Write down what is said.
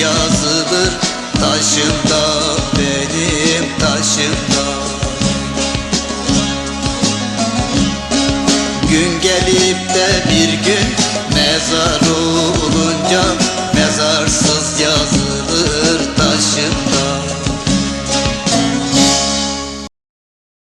yazıdır taşımda benim taşımda. Gün gelip de bir gün mezar olunca